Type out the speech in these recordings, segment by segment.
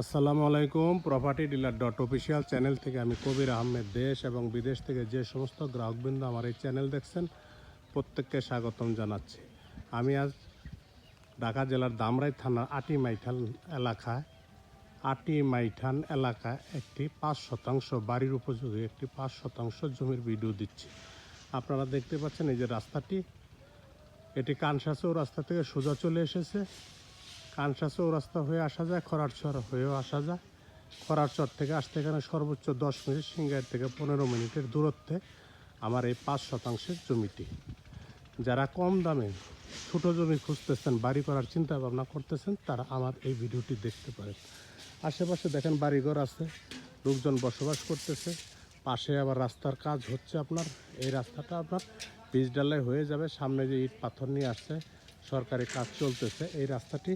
আসসালামু আলাইকুম property dealer dot official channel থেকে আমি কবির আহমেদ। দেশ এবং বিদেশ থেকে যে সমস্ত গ্রাহকবৃন্দ আমার এই চ্যানেল দেখছেন, প্রত্যেককে স্বাগতম জানাচ্ছি। আমি আজ ঢাকা জেলার দামরাই থানার আটি মাইঠান এলাকায়, আটি মাইঠান এলাকায় একটি পাঁচ শতাংশ বাড়ির উপযোগী একটি পাঁচ শতাংশ জমির ভিডিও দিচ্ছি। আপনারা দেখতে পাচ্ছেন এই যে রাস্তাটি, এটি কানসাসেও রাস্তা থেকে সোজা চলে এসেছে। কানসা চৌরাস্তা হয়ে আসা যায় খরারচর হয়েও আসা যায়। খরারচর থেকে আসতে এখানে সর্বোচ্চ দশ মিনিট সিঙ্গার থেকে পনেরো মিনিটের দূরত্বে আমার এই পাঁচ শতাংশের জমিটি। যারা কম দামে ছোটো জমি খুঁজতেছেন, বাড়ি করার চিন্তা ভাবনা করতেছেন, তারা আমার এই ভিডিওটি দেখতে পারেন। আশেপাশে দেখেন বাড়িঘর আছে, লোকজন বসবাস করতেছে। পাশে আবার রাস্তার কাজ হচ্ছে আপনার। এই রাস্তাটা আপনার পিচ ডালাই হয়ে যাবে, সামনে যে ইট পাথর নিয়ে আসছে, সরকারি কাজ চলতেছে। এই রাস্তাটি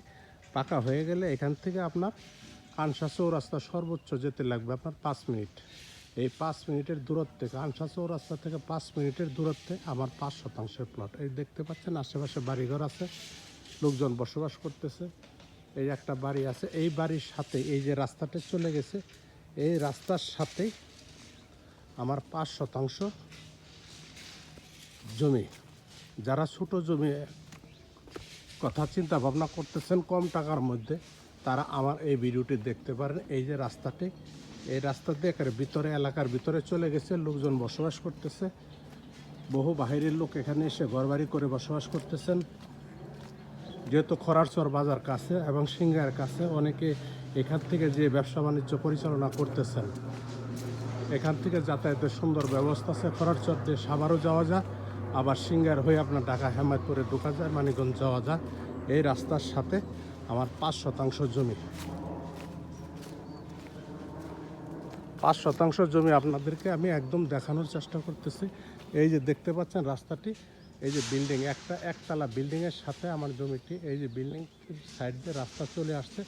পাকা হয়ে গেলে এখান থেকে আপনার কানসা চৌরাস্তা সর্বোচ্চ যেতে লাগবে আপনার পাঁচ মিনিট। এই পাঁচ মিনিটের দূরত্বে কানসা চৌরাস্তা থেকে পাঁচ মিনিটের দূরত্বে আমার পাঁচ শতাংশের প্লট এই দেখতে পাচ্ছেন আশেপাশে বাড়িঘর আছে, লোকজন বসবাস করতেছে, এই একটা বাড়ি আছে। এই বাড়ির সাথে, এই যে রাস্তাটা চলে গেছে, এই রাস্তার সাথেই আমার পাঁচ শতাংশ জমি। যারা ছোটো জমি কথা চিন্তা ভাবনা করতেছেন কম টাকার মধ্যে, তারা আমার এই ভিডিওটি দেখতে পারেন। এই যে রাস্তাটি, এই রাস্তা দিয়ে ভিতরে, এলাকার ভিতরে চলে গেছে, লোকজন বসবাস করতেছে। বহু বাহিরের লোক এখানে এসে ঘরবাড়ি করে বসবাস করতেছেন। যেহেতু খরারচর বাজার কাছে এবং সিঙ্গার কাছে, অনেকে এখান থেকে যে ব্যবসা বাণিজ্য পরিচালনা করতেছেন, এখান থেকে যাতায়াতের সুন্দর ব্যবস্থা আছে। খরারচর দিয়ে সাভারও যাওয়া যায়। আবার সিঙ্গার হয়ে আপনার ঢাকা হেমায়তপুরে ঢোকা যায় মানিকগঞ্জ যাওয়া যায় এই রাস্তার সাথে আমার পাঁচ শতাংশ জমি। পাঁচ শতাংশ জমি আপনাদেরকে আমি একদম দেখানোর চেষ্টা করতেছি। এই যে দেখতে পাচ্ছেন রাস্তাটি, এই যে বিল্ডিং, একটা একতলা বিল্ডিংয়ের সাথে আমার জমিটি, এই যে বিল্ডিং সাইড দিয়ে রাস্তা চলে আসছে।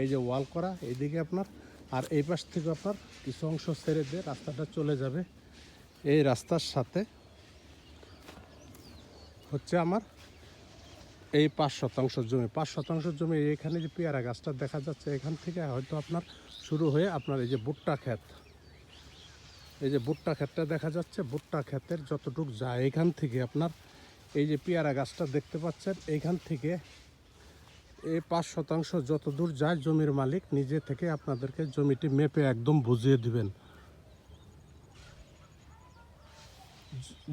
এই যে ওয়াল করা, এইদিকে আপনার, আর এই পাশ থেকে আপনার কিছু অংশ ছেড়ে দিয়ে রাস্তাটা চলে যাবে। এই রাস্তার সাথে হচ্ছে আমার এই পাঁচ শতাংশ জমি। পাঁচ শতাংশ জমি এখানে যে পেয়ারা গাছটা দেখা যাচ্ছে, এখান থেকে হয়তো আপনার শুরু হয়ে আপনার এই যে ভুট্টা ক্ষেত। এই যে ভুট্টা ক্ষেতটা দেখা যাচ্ছে, ভুট্টা ক্ষেতের যতটুক যায়, এখান থেকে আপনার এই যে পেয়ারা গাছটা দেখতে পাচ্ছেন এইখান থেকে এই পাঁচ শতাংশ যত দূর যায় জমির মালিক নিজে থেকে আপনাদেরকে জমিটি মেপে একদম বুঝিয়ে দিবেন।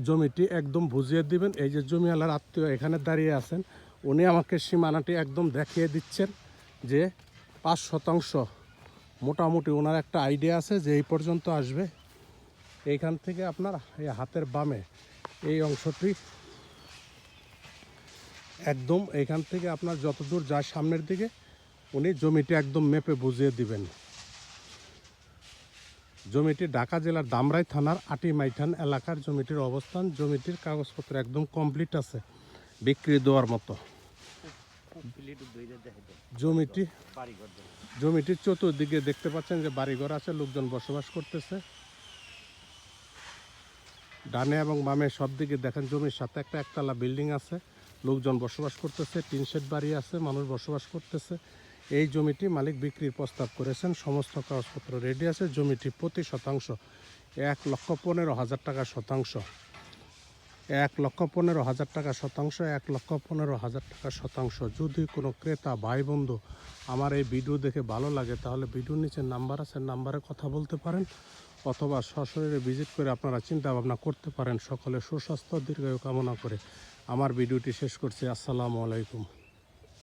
জমিটি একদম বুঝিয়ে দিবেন। এই যে জমিওয়ালার আত্মীয় এখানে দাঁড়িয়ে আছেন, উনি আমাকে সীমানাটি একদম দেখিয়ে দিচ্ছেন যে পাঁচ শতাংশ মোটামুটি ওনার একটা আইডিয়া আছে যে এই পর্যন্ত আসবে। এইখান থেকে আপনার এই হাতের বামে এই অংশটি একদম এইখান থেকে আপনার যতদূর যায় সামনের দিকে, উনি জমিটি একদম মেপে বুঝিয়ে দিবেন। জমিটি ঢাকা জেলার দামরাই থানার আটি মাইঠান এলাকার জমিটির অবস্থান। জমিটির কাগজপত্র একদম কমপ্লিট আছে, বিক্রি দেওয়ার মতো। জমিটি, জমিটির চতুর্দিকে দেখতে পাচ্ছেন যে বাড়িঘর আছে, লোকজন বসবাস করতেছে। ডানে এবং বামে সব দিকে দেখেন জমির সাথে একটা একতলা বিল্ডিং আছে, লোকজন বসবাস করতেছে, টিন শেড বাড়ি আছে, মানুষ বসবাস করতেছে। এই জমিটি মালিক বিক্রির প্রস্তাব করেছেন। সমস্ত কাগজপত্র রেডি আছে। জমিটি প্রতি শতাংশ এক লক্ষ পনেরো হাজার টাকা শতাংশ। এক লক্ষ পনেরো হাজার টাকা শতাংশ, এক লক্ষ পনেরো হাজার টাকা শতাংশ। যদি কোনো ক্রেতা ভাই বন্ধু আমার এই ভিডিও দেখে ভালো লাগে, তাহলে ভিডিওর নিচে নাম্বার আছে, নাম্বারে কথা বলতে পারেন অথবা সশরীরে ভিজিট করে আপনারা চিন্তা ভাবনা করতে পারেন। সকলে সুস্বাস্থ্য, দীর্ঘায়ু কামনা করে আমার ভিডিওটি শেষ করছি। আসসালামু আলাইকুম।